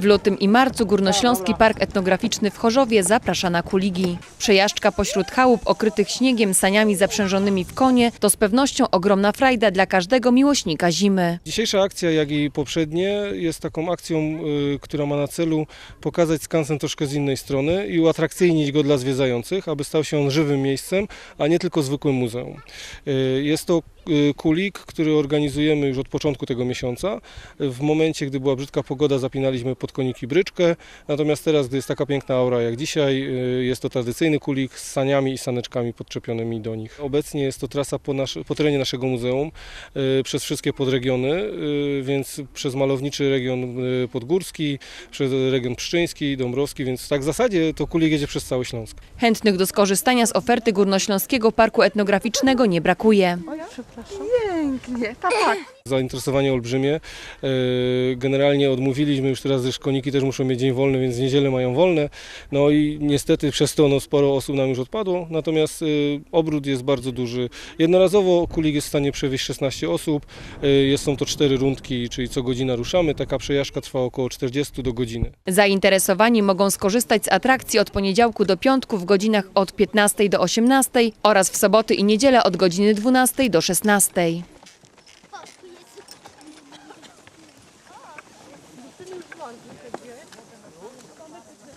W lutym i marcu Górnośląski Park Etnograficzny w Chorzowie zaprasza na kuligi. Przejażdżka pośród chałup okrytych śniegiem, saniami zaprzężonymi w konie to z pewnością ogromna frajda dla każdego miłośnika zimy. Dzisiejsza akcja, jak i poprzednie, jest taką akcją, y, która ma na celu pokazać skansen troszkę z innej strony i uatrakcyjnić go dla zwiedzających, aby stał się on żywym miejscem, a nie tylko zwykłym muzeum. Y, Jest to kulik, który organizujemy już od początku tego miesiąca. W momencie, gdy była brzydka pogoda, zapinaliśmy pod koniki bryczkę, natomiast teraz, gdy jest taka piękna aura jak dzisiaj, y, jest to tradycyjny kulik z saniami i saneczkami podczepionymi do nich. Obecnie jest to trasa po, nasz, po terenie naszego muzeum, y, przez wszystkie podregiony, y, więc przez malowniczy region y, podgórski, przez region pszczyński, dąbrowski, więc tak w zasadzie to kulik jedzie przez cały Śląsk. Chętnych do skorzystania z oferty Górnośląskiego Parku Etnograficznego nie brakuje przepraszam. Pięknie, tak, tak. Zainteresowanie olbrzymie. Y, Generalnie odmówiliśmy już teraz, że szkolniki też muszą mieć dzień wolny, więc niedzielę mają wolne. No i niestety przez to no, sporo osób nam już odpadło, natomiast y, obrót jest bardzo duży. Jednorazowo kulik jest w stanie przewieźć 16 osób. Y, Jest, są to cztery rundki, czyli co godzina ruszamy. Taka przejażdżka trwa około 40 do godziny. Zainteresowani mogą skorzystać z atrakcji od poniedziałku do piątku w godzinach od 15 do 18 oraz w soboty i niedzielę od godziny 12 do 16. It's a new one, you could do it.